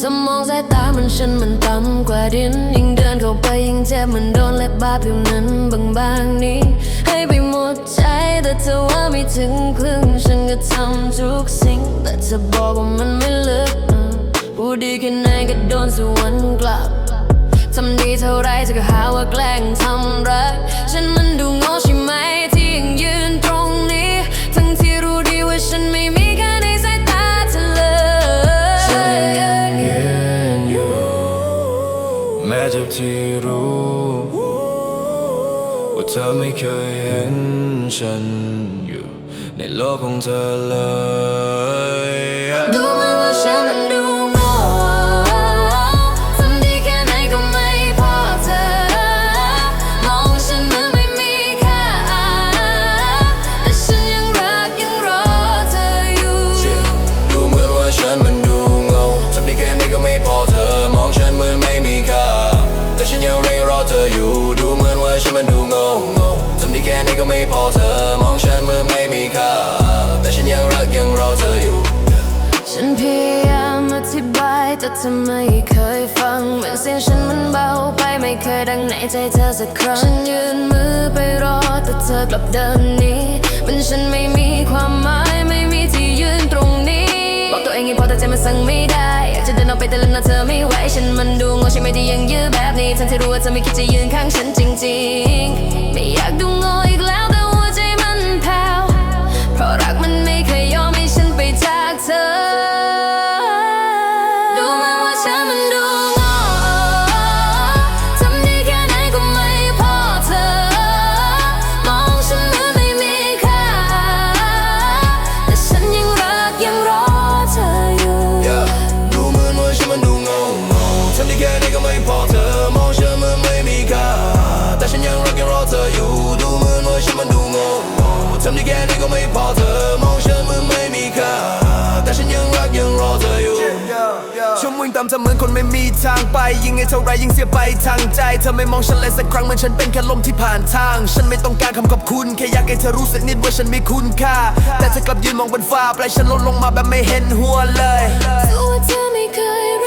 จะมองสายตามันฉันมันต่ำกว่าดิน ยิ่งเดินเข้าไปยิ่งเจ็บมันโดนและบาดผิวนั้นบางๆนี้ ให้ไปหมดใจแต่เธอว่าไม่ถึงครึ่งฉันก็ทำทุกสิ่ง แต่เธอบอกว่ามันไม่ลึกอืมพูดดีแค่ไหนก็โดนสวนกลับทำดีเท่าไรเธอก็หาว่าแกล้งทำ แม้เจ็บที่รู้ ว่าเธอไม่เคยเห็นฉันอยู่ ในโลกของเธอเลย เหมือนว่าฉันมันดูเงาทำได้แค่นี้ก็ไม่พอเธอ มองฉันเหมือนไม่มีค่าแต่ฉันยังรักยังรอเธออยู่ ฉันพยายามอธิบายแต่เธอไม่เคยฟังเหมือนเสียงฉันมันเบาไปไม่เคยดังในใจเธอสักครั้ง ฉันยืนมือไปรอแต่เธอกลับเดินหนี้มันฉันไม่มีความหมายไม่มีที่ยืนตรงนี้ บอกตัวเองให้พอแต่ใจมันสั่งไม่ได้ อยากจะเดินออกไปแต่ลืมนะเธอไม่ไหวฉันมันดูโง่ใช่ไหมที่ยังยื้อแบบนี้ ทั้งที่รู้ว่าเธอไม่คิดจะยืนข้างฉัน ทำเหมือนคนไม่มีทางไป ยิ่งให้เท่าไรยิ่งเสียไปทางใจเธอไม่มองฉันเลยสักครั้งเหมือนฉันเป็นแค่ลมที่ผ่านทาง ฉันไม่ต้องการคำขอบคุณ แค่อยากให้เธอรู้สึกนิดว่าฉันมีคุณค่า แต่เธอกลับยืนมองบนฟ้าปลายฉันลดลงมาแบบไม่เห็นหัวเลยตัวเธอไม่เคย